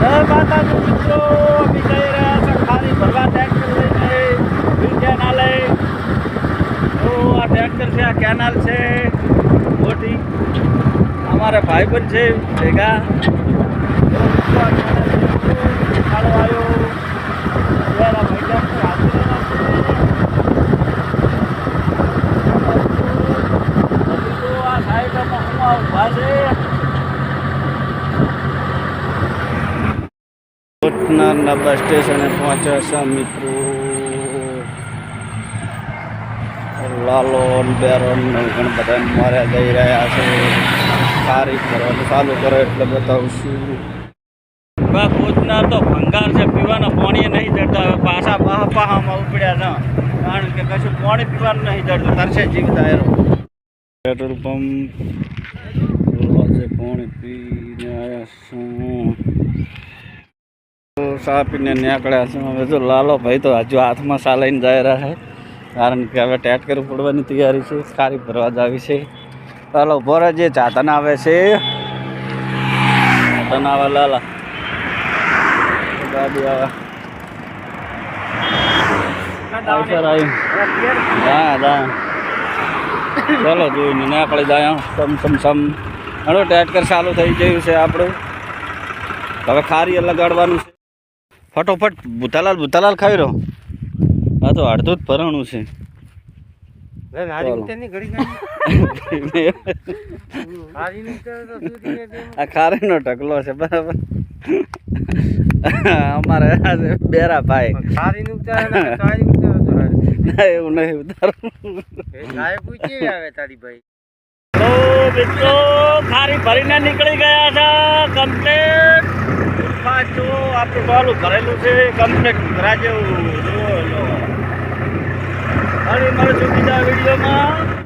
જય માતાજી મિત્રો, અમે છે ખાલી તો આ ટ્રેક્ટર છે, આ કેનાલ છે, મોટી. અમારા ભાઈ પણ છે, ભેગા તો મિત્રો આ કેનાલ ખાડો આવ્યો પહેલા ભાઈબંધ છે, હાથીને નાખી તો આ સાઈડમાં હું આ ઊભા છે કોટનારના બસ સ્ટેશને પહોંચ્યા છે મિત્રો. લાલો બેરોન ને ઘણા બધા માર્યા જઈ રહ્યા છે. સારી કરવાનું ચાલુ કરો એટલે બતાવશું. બા કોચનાર તો ભંગાર છે પીવાના પાણી નહીં જડતા. હવે પાછા પાહા પાહામાં ઉપડ્યા ન કારણ કે કશું પાણી પીવાનું નહીં જડતું. તરસે જીવતા એરો પેટ્રોલ પંપ. પાણી પીને આવ્યા છું. ચા પીને નીકળ્યા છે. હવે જો લાલો ભાઈ તો હજુ હાથમાં સા લઈને જઈ રહ્યા છે કારણ કે હવે ટેટકર પડવાની તૈયારી છે. ખારી ભરવા જ આવી છે. લાલો ભરે જે ચાતન આવે છે. ચાતન આવે, લાલા. ગાડી આવે. હા હા ચાલો, જોઈને નીકળી જાય. સમ સમ સમ. ટેટકર ચાલુ થઈ ગયું છે આપણું. હવે ખારી લગાડવાનું છે. ફટોફટ ભૂતાલાલ ભૂતાલાલ ખાવી રહો આ તો અડધું જ ભરણું છે. આ ખારીનો ઢગલો છે બરાબર. અમારે બેરા ભાઈ. ના, એવું નહીં ઉતારવું. તો મિત્રો ખારી ભરીને નીકળી ગયા છે કમ્પ્લેટ પાછું આપણું ટોલું ભરેલું છે કમ્પ્લેટ ઘરા જેવું. જુઓ લો ફરી બીજા વિડીયોમાં